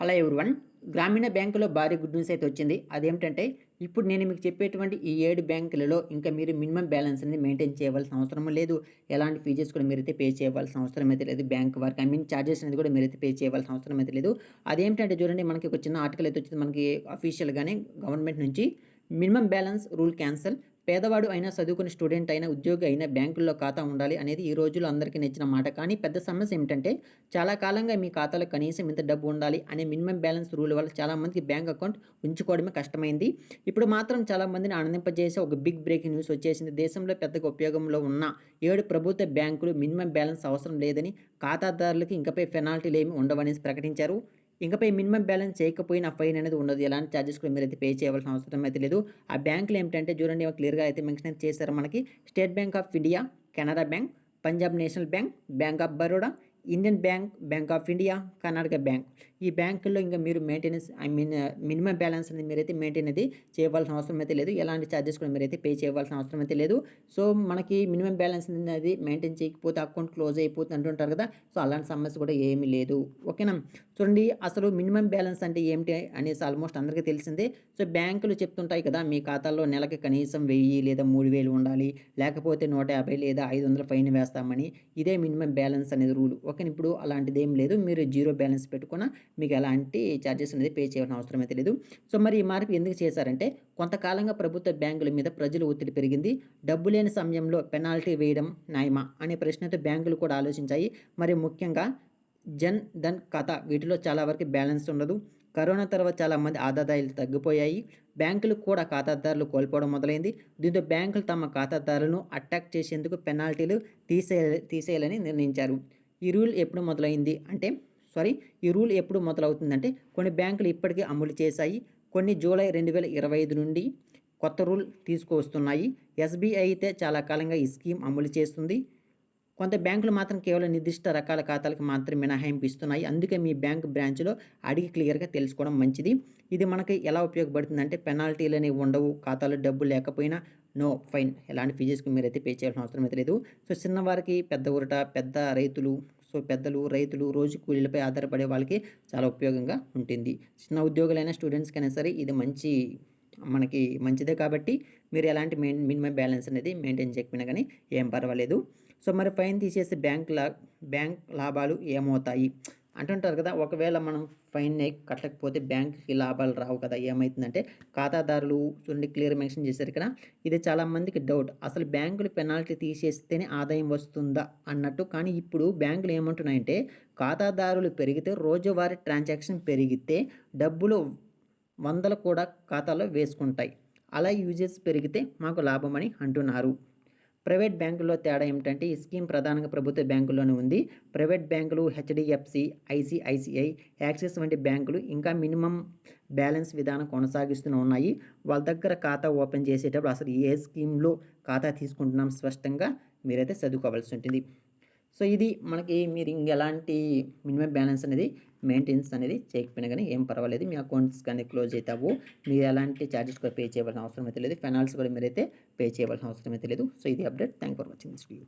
Hello everyone. గ్రామీణ బ్యాంకులో భారీ గుడ్ న్యూస్ అయితే వచ్చింది. అదేమిటంటే ఇప్పుడు నేను మీకు చెప్పేటువంటి ఈ ఏడు బ్యాంకులలో ఇంకా మీరు మినిమం బ్యాలెన్స్ అనేది మెయింటైన్ చేయవలసిన అవసరం లేదు. ఎలాంటి ఫీజెస్ కూడా మీరైతే పే చేయవలసిన అవసరం అయితే లేదు. బ్యాంక్ వారికి ఐ మీన్ ఛార్జెస్ అనేది కూడా మీరైతే పే చేయవలసిన అవసరం అయితే లేదు. అదేమిటంటే చూడండి మనకి ఒక చిన్న ఆర్టికల్ అయితే వచ్చింది. మనకి అఫీషియల్గానే గవర్నమెంట్ నుంచి మినిమం బ్యాలెన్స్ రూల్ క్యాన్సల్. పేదవాడు అయినా చదువుకుని స్టూడెంట్ అయినా ఉద్యోగి అయినా బ్యాంకుల్లో ఖాతా ఉండాలి అనేది ఈ రోజుల్లో అందరికీ నచ్చిన మాట. కానీ పెద్ద సమస్య ఏమిటంటే చాలా కాలంగా మీ ఖాతాలో కనీసం ఇంత డబ్బు ఉండాలి అనే మినిమం బ్యాలెన్స్ రూల్ వల్ల చాలామందికి బ్యాంక్ అకౌంట్ ఉంచుకోవడమే కష్టమైంది. ఇప్పుడు మాత్రం చాలామందిని ఆనందింపజేసే ఒక బిగ్ బ్రేకింగ్ న్యూస్ వచ్చేసింది. దేశంలో పెద్దగా ఉపయోగంలో ఉన్న ఏడు ప్రభుత్వ బ్యాంకులు మినిమం బ్యాలెన్స్ అవసరం లేదని ఖాతాదారులకి ఇంకపై పెనాల్టీలు ఏమి ఉండవని ప్రకటించారు. ఇంకపై మినిమం బ్యాలెన్స్ చేయకపోయినా ఫైన్ అనేది ఉండదు. ఎలాంటి ఛార్జెస్ కూడా మీరు అయితే పే చేయవలసిన అవసరం అయితే లేదు. ఆ బ్యాంకులు ఏమిటంటే చూడండి క్లియర్గా అయితే మెన్షన్ చేశారు మనకి. State Bank of India Canara Bank Punjab National Bank Bank of Baroda Indian Bank Bank of India Karnataka Bank. ఈ బ్యాంకుల్లో ఇంకా మీరు maintenance I mean minimum balance అనేది మీరైతే మెయింటైన్ అనేది చేయవలసిన అవసరం అయితే లేదు. ఎలాంటి ఛార్జెస్ కూడా మీరైతే పే చేయవలసిన అవసరం అయితే లేదు. సో మనకి మినిమం బ్యాలెన్స్ అనేది మెయింటైన్ చేయకపోతే అకౌంట్ క్లోజ్ అయిపోతుంది అంటుంటారు కదా. సో అలాంటి సమస్య కూడా ఏమీ లేదు. ఓకేనా? చూడండి అసలు మినిమం బ్యాలెన్స్ అంటే ఏమిటి అనేసి ఆల్మోస్ట్ అందరికీ తెలిసిందే. సో బ్యాంకులు చెప్తుంటాయి కదా మీ ఖాతాలో నెలకి కనీసం వెయ్యి లేదా మూడు వేలు ఉండాలి లేకపోతే నూట యాభై లేదా ఐదు వందల ఫైన్ వేస్తామని. ఇదే మినిమం బ్యాలెన్స్ అనేది రూల్. ఓకే ఇప్పుడు అలాంటిది ఏం లేదు. మీరు జీరో బ్యాలెన్స్ పెట్టుకున్న మీకు ఎలాంటి ఛార్జెస్ అనేది పే చేయాల్సిన అవసరం అయితే లేదు. సో మరి ఈ మార్పు ఎందుకు చేశారంటే కొంతకాలంగా ప్రభుత్వ బ్యాంకుల మీద ప్రజల ఒత్తిడి పెరిగింది. డబ్బు లేని సమయంలో పెనాల్టీ వేయడం న్యాయమా అనే ప్రశ్నతో బ్యాంకులు కూడా ఆలోచించాయి. మరి ముఖ్యంగా జన్ ధన్ కథ వీటిలో చాలా వరకు బ్యాలెన్స్ ఉండదు. కరోనా తర్వాత చాలామంది ఆదాదాయాలు తగ్గిపోయాయి. బ్యాంకులు కూడా ఖాతాదారులు కోల్పోవడం మొదలైంది. దీంతో బ్యాంకులు తమ ఖాతాదారులను అటాక్ చేసేందుకు పెనాల్టీలు తీసే తీసేయాలని నిర్ణయించారు. ఈ రూల్ ఎప్పుడు మొదలైంది అంటే సారీ ఈ రూల్ ఎప్పుడు మొదలవుతుందంటే కొన్ని బ్యాంకులు ఇప్పటికే అమలు చేశాయి. కొన్ని జూలై రెండు వేల ఇరవై ఐదు నుండి కొత్త రూల్ తీసుకువస్తున్నాయి. ఎస్బీఐ అయితే చాలా కాలంగా ఈ స్కీమ్ అమలు చేస్తుంది. కొంత బ్యాంకులు మాత్రం కేవలం నిర్దిష్ట రకాల ఖాతాలకు మాత్రం మినహాయింపు ఇస్తున్నాయి. అందుకే మీ బ్యాంక్ బ్రాంచ్లో అడిగి క్లియర్గా తెలుసుకోవడం మంచిది. ఇది మనకి ఎలా ఉపయోగపడుతుందంటే పెనాల్టీలు అనేవి ఉండవు. ఖాతాలో డబ్బు లేకపోయినా నో ఫైన్. ఎలాంటి ఫీజెస్కి మీరైతే పే చేయాల్సిన అవసరం అయితే లేదు. సో చిన్నవారికి పెద్ద ఊరట పెద్ద రైతులు సో పెద్దలు రైతులు రోజు కూలీలపై ఆధారపడే వాళ్ళకి చాలా ఉపయోగంగా ఉంటుంది. చిన్న ఉద్యోగులైన స్టూడెంట్స్కైనా సరే ఇది మంచి మనకి మంచిదే కాబట్టి మీరు ఎలాంటి మెయిన్ మినిమం బ్యాలెన్స్ అనేది మెయింటైన్ చేయకపోయినా కానీ ఏం పర్వాలేదు. సో మరి ఫైన్ తీసేసి బ్యాంక్ లా బ్యాంక్ లాభాలు ఏమవుతాయి? అంటుంటారు కదా ఒకవేళ మనం ఫైన్ కట్టకపోతే బ్యాంక్కి లాభాలు రావు కదా ఏమవుతుందంటే ఖాతాదారులు చూడండి క్లియర్ మెన్షన్ చేశారు ఇక్కడ ఇది చాలామందికి డౌట్. అసలు బ్యాంకులు పెనాల్టీ తీసేస్తేనే ఆదాయం వస్తుందా అన్నట్టు. కానీ ఇప్పుడు బ్యాంకులు ఏమంటున్నాయంటే ఖాతాదారులు పెరిగితే రోజువారీ ట్రాన్సాక్షన్ పెరిగితే డబ్బులు వందలు కూడా ఖాతాలో వేసుకుంటాయి. అలా యూజెస్ పెరిగితే మాకు లాభమని అంటున్నారు. ప్రైవేట్ బ్యాంకుల్లో తేడా ఏమిటంటే ఈ స్కీమ్ ప్రధానంగా ప్రభుత్వ బ్యాంకుల్లోనే ఉంది. ప్రైవేట్ బ్యాంకులు హెచ్డిఎఫ్సి ఐసిఐసిఐ యాక్సిస్ వంటి బ్యాంకులు ఇంకా మినిమం బ్యాలెన్స్ విధానం కొనసాగిస్తూనే ఉన్నాయి. వాళ్ళ దగ్గర ఖాతా ఓపెన్ చేసేటప్పుడు అసలు ఏ స్కీమ్లో ఖాతా తీసుకుంటున్నాం స్పష్టంగా మీరైతే చదువుకోవాల్సి ఉంటుంది. సో ఇది మనకి మీరు ఇంకెలాంటి మినిమం బ్యాలెన్స్ అనేది మెయింటెనెన్స్ అనేది చేయకపోయినా కానీ ఏం పర్వాలేదు. మీ అకౌంట్స్ కానీ క్లోజ్ అవుతావు. మీరు ఎలాంటి ఛార్జెస్ కూడా పే చేయవలసిన అవసరం అయితే లేదు. ఫైనాన్స్ కూడా మీరైతే పే చేయవలసిన అవసరం అయితే లేదు. సో ఇది update. Thank for watching this video.